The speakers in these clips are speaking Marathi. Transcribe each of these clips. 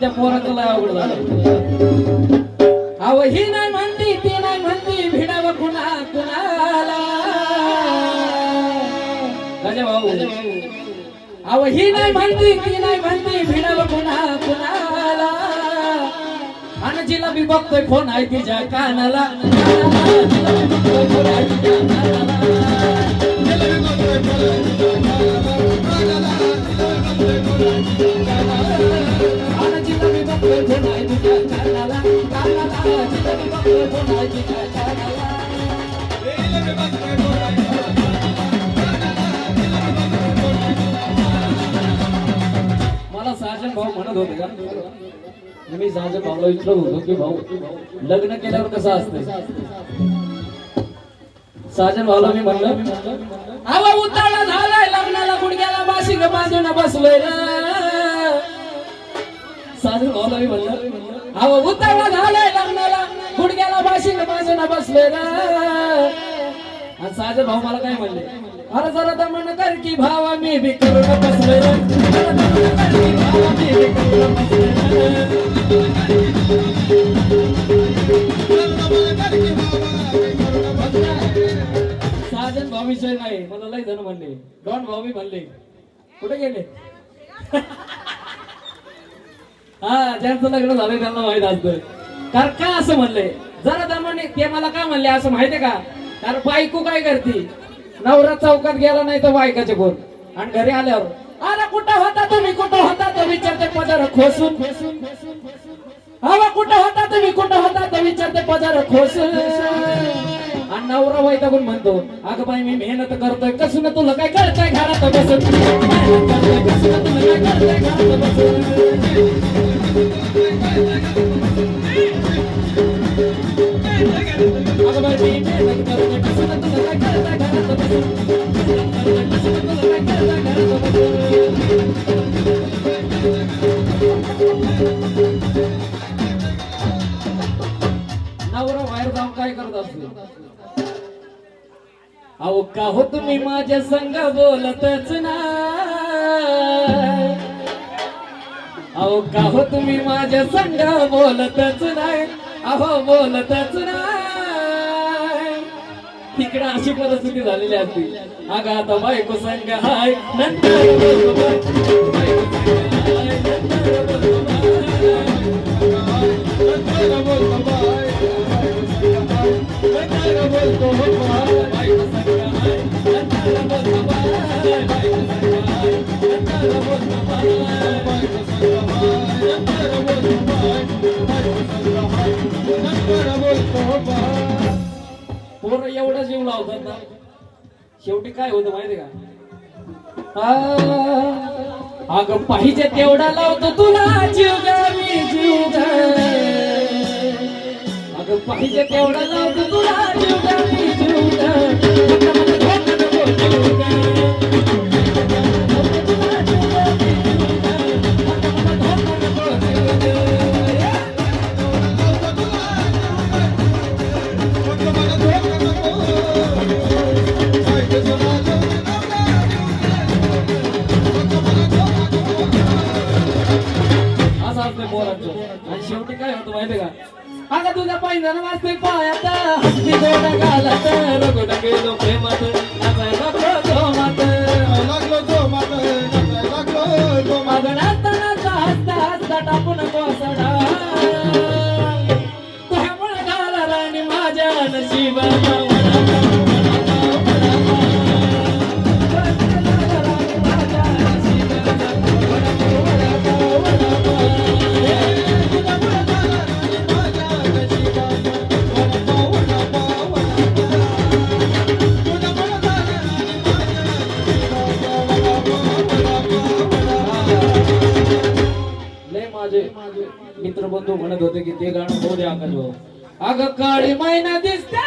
त्या पोराचं लय अवघड झालं. अव ही नाही म्हणती ती नाही म्हणती भिडाव कुणा कुणाला? राजा भाऊ. अव ही नाही म्हणती ती नाही म्हणती भिडाव कुणा कुणाला? आणि जिला बी बघतोय फोन आहे तिच्या कानाला? फोन आहे तिच्या मला साजन भाऊ म्हणत होते का? मी साजन भाऊला विचारत होतो की भाऊ लग्न केल्यावर कसं असतं साजन भाऊला मी म्हणलं आवा उताळा झालाय लग्नाला गुडघ्याला बाशिंग बांधून बसलोय साजन भाऊला मी म्हणलं आवा उताळा झालाय लग्नाला गुडघ्याला बाशिंग बांधून बसलोय रे. आणि साजन भाऊ मला काय म्हणले? अरे जरा दमन कर की भावा मी बी करून बसलोय कर की भावा मी बी करून बसलोय साजन भाऊ विषय नाही मला लय जण म्हणले. डॉन भाऊ बी म्हणले. कुठे गेले? हा ज्यांचं लग्न झालंय त्यांना माहीत असतं. कारण का असं म्हणलंय? जरा दमाने ते मला काय म्हणले असं माहितीये का? कारण बायको काय करते? नवरा चौकात गेला नाही तर बायकाचे कोण आणि घरी आल्यावर अरे कुठं होता तुम्ही? कुठं होता? तो विचारते पदार खोसून. खोसून खोसून हवा कुठं होता तुम्ही? कुठं होता? तो विचारते पदार खोसून. आणि नवरा वैतागून म्हणतो अगं बाई मी मेहनत करतोय. कसून तुला काय कळतंय घरात बसून? अहो का हो तुम्ही माझ्या संग बोलतच ना अहो का हो तुम्ही माझ्या संग बोलतच नाही? अहो बोलतच नाही. तिकडे अशी परिस्थिती झालेली असती अगं आता बायको संग हाय नंतर एवढा जीव लावतात ना शेवटी काय होतं माहिती का? अग अगं पाहिजे तेवढा लावतो तुला जीव मी जीव अग अगं पाहिजे तेवढा लावतो तुला जीव मी जीव काय होतं माहितीये का? अगं तुझ्या पैंजण वाजते पायात. हत्ती दोन घालत रगड गेलो प्रेमात. नाचायला लागलो जोमात. अगं नाचतानाचा हसता हसता टाकून कोसडा तुझ्यामुळे घाला राणी माझ्या नशिबाला. मित्र बंधू म्हणत होते की ते गाणं होऊ द्या आकाश भाऊ अगं काळी मैना दिसते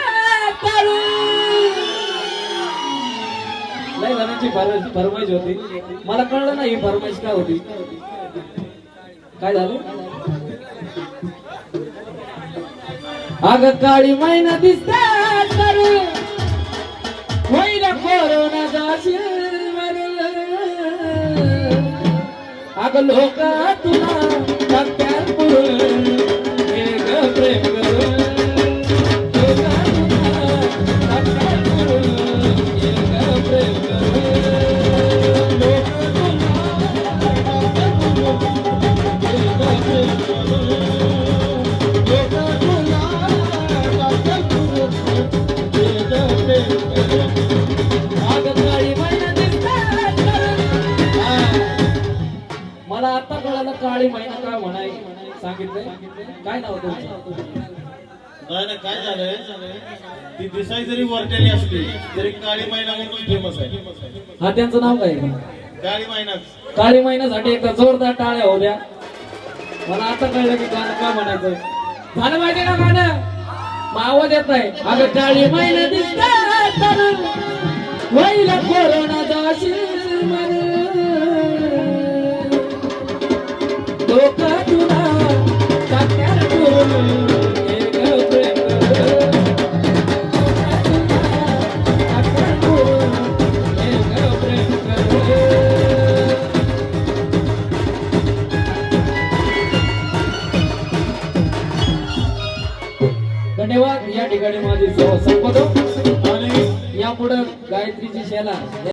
नाही लय जणांची फरमाईश होती. मला कळलं ना ही फरमाईश काय होती. काय झालं? अग काळी मैना दिसते काळू. होईल कोरोना अगं लोक तुला काळी महिना काय म्हणाय सांगितलंय? काय नाव तुमचं? नाही नाही, काय झालंय? ती दिसाई जरी वरटेली असली तरी काळी महिना म्हणून फेमस आहे. हा त्यांचं नाव काय? काळी महिनाच काळी महिन्यासाठी एकदा जोरदार टाळ्या होऊ द्या मला आता कळलं की गाणं काय म्हणायचं? झालं माहिती ना गाणं? मग आवाज येत आहे अगं काळी महिना होईल कोरोना जाशील गायत्रीची शेला